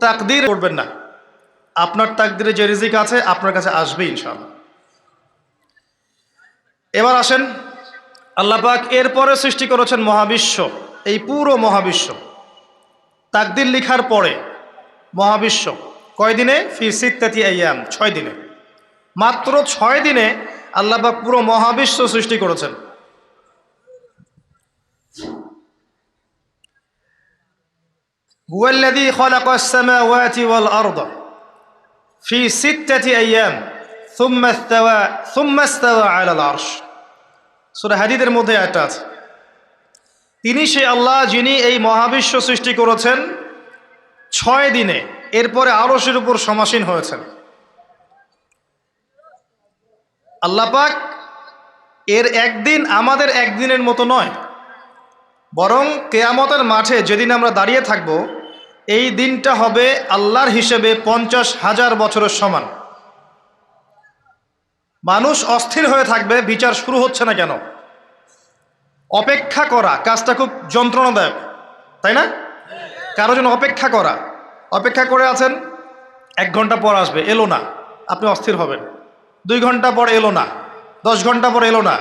তাকদির করবেন না। আপনার তাকদিরে যে রিজিক আছে, আপনার কাছে আসবে ইনশাআল্লাহ। এবার আসেন, আল্লাহ পাক এরপরে সৃষ্টি করেছেন মহাবিশ্ব, এই পুরো মহাবিশ্ব। তাকদির লিখার পরে মহাবিশ্ব, কয় দিনে? ফি সিত্তাতি আইয়াম ছয় দিনে। মাত্র ছয় দিনে আল্লাপাক পুরো মহাবিশ্ব সৃষ্টি করেছেন। هو الذي خلق السماوات والأرض في ستة أيام ثم استوى ثم استوى على العرش সূরা হাদিদের মধ্যে একটা আছে তিনি সেই আল্লাহ যিনি এই মহাবিশ্ব সৃষ্টি করেছেন ছয় দিনে এরপরে আরশের উপর সমাসীন হয়েছেন আল্লাহ পাক এর একদিন আমাদের একদিনের মতো নয় বরং কেয়ামতের মাঠে যেদিন আমরা দাঁড়িয়ে থাকব, এই দিনটা হবে আল্লাহর হিসেবে পঞ্চাশ হাজার বছরের সমান। মানুষ অস্থির হয়ে থাকবে, বিচার শুরু হচ্ছে না কেন? অপেক্ষা করা, কাজটা খুব যন্ত্রণাদায়ক, তাই না? কারও জন্য অপেক্ষা করা। অপেক্ষা করে আছেন, এক ঘণ্টা পর আসবে, এলো না, আপনি অস্থির হবেন। দুই ঘণ্টা পর এলো না, দশ ঘণ্টা পর এলো না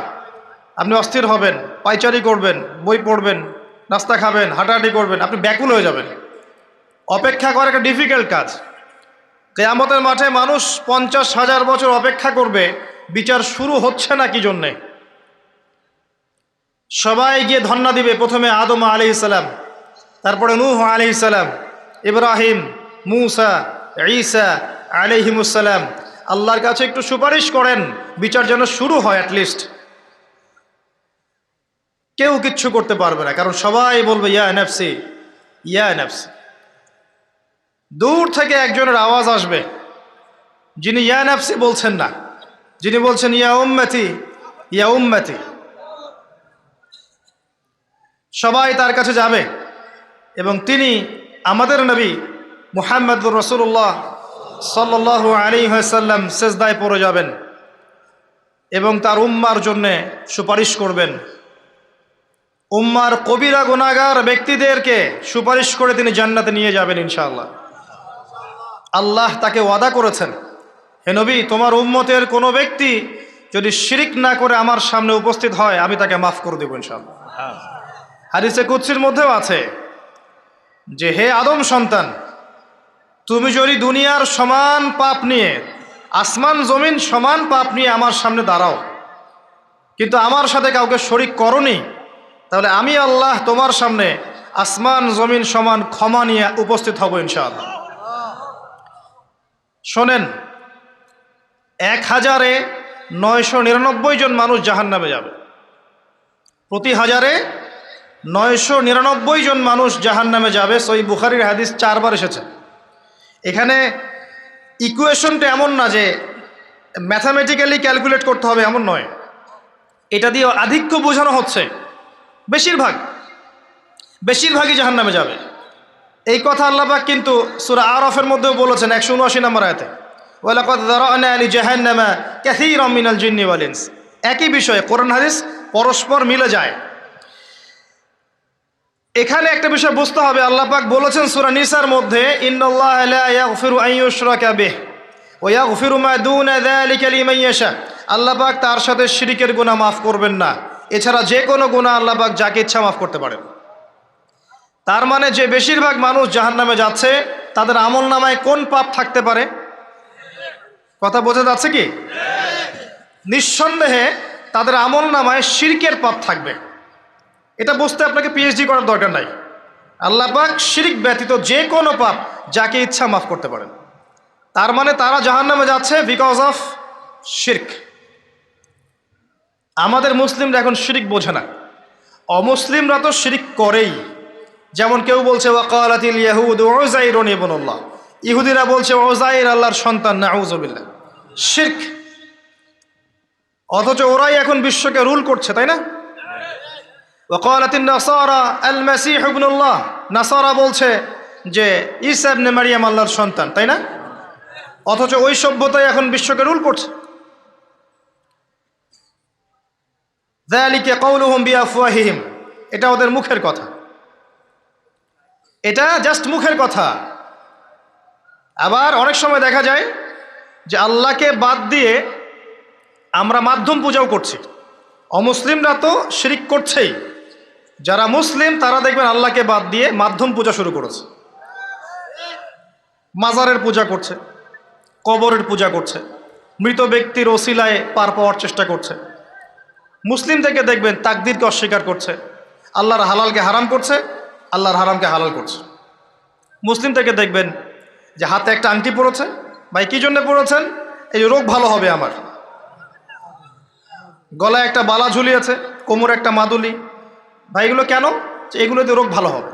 আপনি অস্থির হবেন, পাইচারি করবেন, বই পড়বেন, নাস্তা খাবেন, হাঁটাহাঁটি করবেন, আপনি ব্যাকুল হয়ে যাবেন। অপেক্ষা করা একটা ডিফিকাল্ট কাজ। কেয়ামতের মাঠে মানুষ পঞ্চাশ হাজার বছর অপেক্ষা করবে, বিচার শুরু হচ্ছে না কি জন্যে? সবাই গিয়ে ধন্না দিবে, প্রথমে আদম আলি ইসালাম তারপরে নূহ আলি ইসালাম ইব্রাহিম, মুসা, ঈসা আলিহিমুসালাম আল্লাহর কাছে একটু সুপারিশ করেন, বিচার যেন শুরু হয় অ্যাটলিস্ট কেউ কিচ্ছু করতে পারবে না, কারণ সবাই বলবে, ইয়া নেফসি ইয়া নেফসি। দূর থেকে একজনের আওয়াজ আসবে, যিনি ইয়া নেফসি বলছেন না, যিনি বলছেন, ইয়া উম্মতি ইয়া উম্মতি। সবাই তার কাছে যাবে, এবং তিনি আমাদের নবী মুহাম্মদুর রসুল্লাহ সাল্লাহ আলী সাল্লাম সেজদায় পড়ে যাবেন এবং তার উম্মার জন্যে সুপারিশ করবেন। উম্মার কবিরা গুণাগার ব্যক্তিদেরকে সুপারিশ করে তিনি জান্নাতে নিয়ে যাবেন ইনশাআল্লাহ। আল্লাহ তাকে ওয়াদা করেছেন, হে নবী, তোমার উম্মতের কোনো ব্যক্তি যদি শিরিক না করে আমার সামনে উপস্থিত হয়, আমি তাকে মাফ করে দেবো ইনশাআল্লাহ। হাদিসে কুৎসির মধ্যেও আছে যে, হে আদম সন্তান, তুমি যদি দুনিয়ার সমান পাপ নিয়ে, আসমান জমিন সমান পাপ নিয়ে আমার সামনে দাঁড়াও, কিন্তু আমার সাথে কাউকে শরিক করনি তাহলে আমি আল্লাহ তোমার সামনে আসমান, জমিন সমান ক্ষমা নিয়ে উপস্থিত হব ইনশাআল্লাহ। শোনেন, এক হাজারে নয়শো নিরানব্বই জন মানুষ জাহান নামে যাবে। প্রতি হাজারে নয়শো নিরানব্বই জন মানুষ জাহান নামে যাবে সই বুখারির হাদিস চারবার এসেছে। এখানে ইকুয়েশনটা এমন না যে ম্যাথামেটিক্যালি ক্যালকুলেট করতে হবে, এমন নয়। এটা দিয়ে আধিক্য বোঝানো হচ্ছে। বেশিরভাগ, বেশিরভাগই জাহান নামে যাবে। এই কথা আল্লাহবাক কিন্তু সুরা আরফের মধ্যেও বলেছেন, একশো উনআশি নম্বর আয়তে। আলি জাহান্নামা কাসীরাম মিনাল জিন্নি একই বিষয়ে কোরআন হাদিস পরস্পর মিলে যায়। এখানে একটা বিষয় বুঝতে হবে, আল্লাহ পাক বলেছেন সূরা নিসার মধ্যে, ইন্নাল্লাহ লা ইয়াগফিরু আন ইউশরাকা বিহ, ওয়া ইয়াগফিরু মা দুনা যালিকা লিমান ইয়াশা। আল্লাহ পাক তার সাথে শিরিকের গুনাহ মাফ করবেন না। এছাড়া যে কোনো গুণা আল্লাহ পাক যাকে ইচ্ছা মাফ করতে পারেন। তার মানে যে বেশিরভাগ মানুষ জাহান্নামে যাচ্ছে, তাদের আমল নামায় কোন পাপ থাকতে পারে? কথা বোঝা যাচ্ছে কি? নিঃসন্দেহে তাদের আমল নামায় শিরকের পাপ থাকবে। এটা বুঝতে আপনাকে পিএইচডি করার দরকার নাই। আল্লাহ পাক শিরিক ব্যতীত যে কোনো পাপ যাকে ইচ্ছা মাফ করতে পারেন। তার মানে তারা জাহান্নামে যাচ্ছে বিকজ অফ শির্ক আমাদের মুসলিমরা এখন শিরিক বোঝে না। অমুসলিমরা তো শিরিক করেই। যেমন কেউ বলছে, ওয়াকালাতিল ইয়াহুদ ওজাইরন ইবনুল্লাহ। ইহুদিরা বলছে ওজাইর আল্লাহর সন্তান নাউজুবিল্লাহ শির্ক। অথচ ওরাই এখন বিশ্বকে রুল করছে, তাই না? ওকালাতিন নাসারা আল মাসিহ নাসারা বলছে যে, ঈসা ইবনে মারিয়াম আল্লাহর সন্তান, তাই না? অথচ ওই সভ্যতাই এখন বিশ্বকে রুল করছে। যালিকে কৌলুহুম বিআফওয়াহিহিম এটা ওদের মুখের কথা। এটা জাস্ট মুখের কথা। আবার অনেক সময় দেখা যায় যে আল্লাহকে বাদ দিয়ে আমরা মাধ্যম পূজাও করছি। অমুসলিমরা তো শিরিক করছেই। যারা মুসলিম, তারা দেখবেন আল্লাহকে বাদ দিয়ে মাধ্যম পূজা শুরু করেছে। মাজারের পূজা করছে, কবরের পূজা করছে, মৃত ব্যক্তির ওসিলায় পার পাওয়ার চেষ্টা করছে। মুসলিম থেকে দেখবেন তাকদিরকে অস্বীকার করছে। আল্লাহর হালালকে হারাম করছে, আল্লাহর হারামকে হালাল করছে। মুসলিম থেকে দেখবেন যে হাতে একটা আংটি পড়েছে ভাই, কী জন্যে পড়েছেন এই রোগ ভালো হবে আমার। গলায় একটা বালা ঝুলিয়েছে, কোমর একটা মাদুলি। ভাই, এগুলো কেন? যে এগুলোতে রোগ ভালো হবে।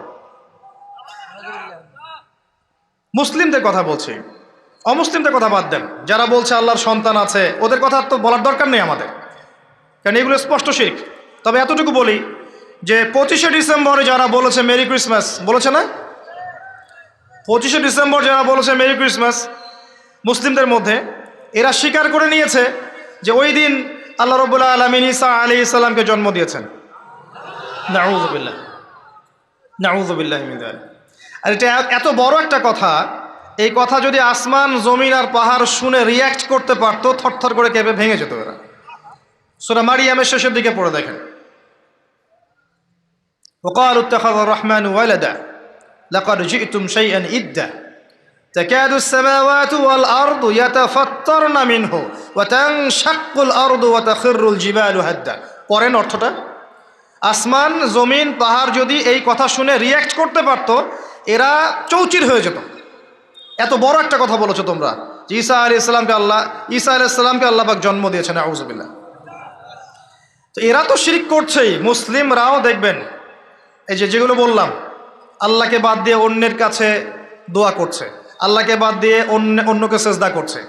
মুসলিমদের কথা বলছি। অমুসলিমদের কথা বাদ দেন। যারা বলছে আল্লাহর সন্তান আছে, ওদের কথা তো বলার দরকার নেই আমাদের। কারণ এগুলো স্পষ্ট শিখ তবে এতটুকু বলি যে পঁচিশে ডিসেম্বরে যারা বলেছে মেরি ক্রিসমাস বলেছে না? পঁচিশে ডিসেম্বর যারা বলেছে মেরি ক্রিসমাস মুসলিমদের মধ্যে এরা স্বীকার করে নিয়েছে যে ওই দিন আল্লাহ রবুল্লাহ আলমিন ইসা আলী ইসলামকে জন্ম দিয়েছেন। নাউজবিল্লাহ নাউজবিল্লাহ আর এটা এত বড় একটা কথা এই কথা যদি আসমান জমিন আর পাহাড় শুনে রিয়্যাক্ট করতে পারতো থরথর করে কেঁপে ভেঙে যেত এরা। সুরা মারিয়ামের শেষের দিকে পড়ে দেখেন وقال اتخذ الرحمن ولدا لقد جئتم شيئا إدا تكاد السماوات والأرض يتفطرن منه وتنشق الأرض وتخر الجبال هدا পরেন অর্থটা আসমান জমিন পাহাড় যদি এই কথা শুনে রিয়্যাক্ট করতে পারতো এরা চৌচির হয়ে যেত এত বড় একটা কথা বলেছো তোমরা যে ঈসা আলী ইসলামকে আল্লাহ ঈসা আলী ইসলামকে আল্লাহ পাক জন্ম দিয়েছেন আউজবিল্লাহ তো এরা তো শিরিক করছেই, মুসলিমরাও দেখবেন। এই যে যেগুলো বললাম, আল্লাহকে বাদ দিয়ে অন্যের কাছে দোয়া করছে, আল্লাহকে বাদ দিয়ে অন্য, অন্যকে সেজদা করছে,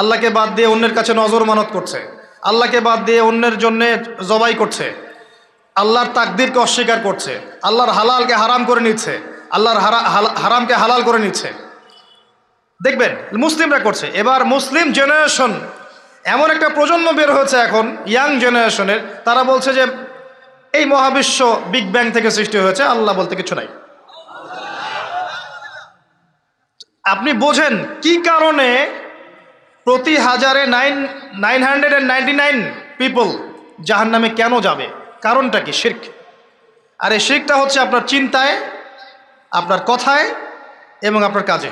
আল্লাহকে বাদ দিয়ে অন্যের কাছে নজর মানত করছে, আল্লাহকে বাদ দিয়ে অন্যের জন্যে জবাই করছে, আল্লাহর তাকদিরকে অস্বীকার করছে, আল্লাহর হালালকে হারাম করে নিচ্ছে, আল্লাহর হারামকে হালাল করে নিচ্ছে। দেখবেন, মুসলিমরা করছে। এবার মুসলিম জেনারেশন এমন একটা প্রজন্ম বের হয়েছে এখন ইয়াং জেনারেশনের তারা বলছে যে এই মহাবিশ্ব বিগ ব্যাং থেকে সৃষ্টি হয়েছে, আল্লাহ বলতে কিছু নাই। আপনি বোঝেন কি কারণে প্রতি হাজারে nine nine hundred and ninety nine people জাহান নামে কেন যাবে? কারণটা কি? শির্ক। আর এই শির্কটা হচ্ছে আপনার চিন্তায়, আপনার কথায় এবং আপনার কাজে।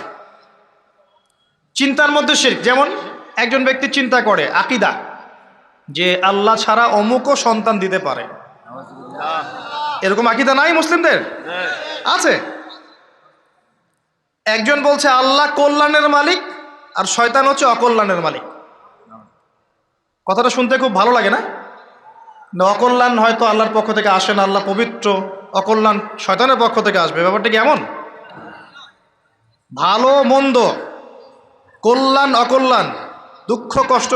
চিন্তার মধ্যে শির্ক, যেমন একজন ব্যক্তি চিন্তা করে, আকিদা, যে আল্লাহ ছাড়া অমুকও সন্তান দিতে পারে। এরকম আকিদা নাই মুসলিমদের? আছে। একজন বলছে, আল্লাহ কল্যাণের মালিক, আর শয়তান হচ্ছে অকল্যাণের মালিক। কথাটা শুনতে খুব ভালো লাগে না? অকল্যাণ হয়তো আল্লাহর পক্ষ থেকে আসে না, আল্লাহ পবিত্র, অকল্যাণ শয়তানের পক্ষ থেকে আসবে। ব্যাপারটা কি এমন? ভালো, মন্দ, কল্যাণ, অকল্যাণ দুঃখ কষ্ট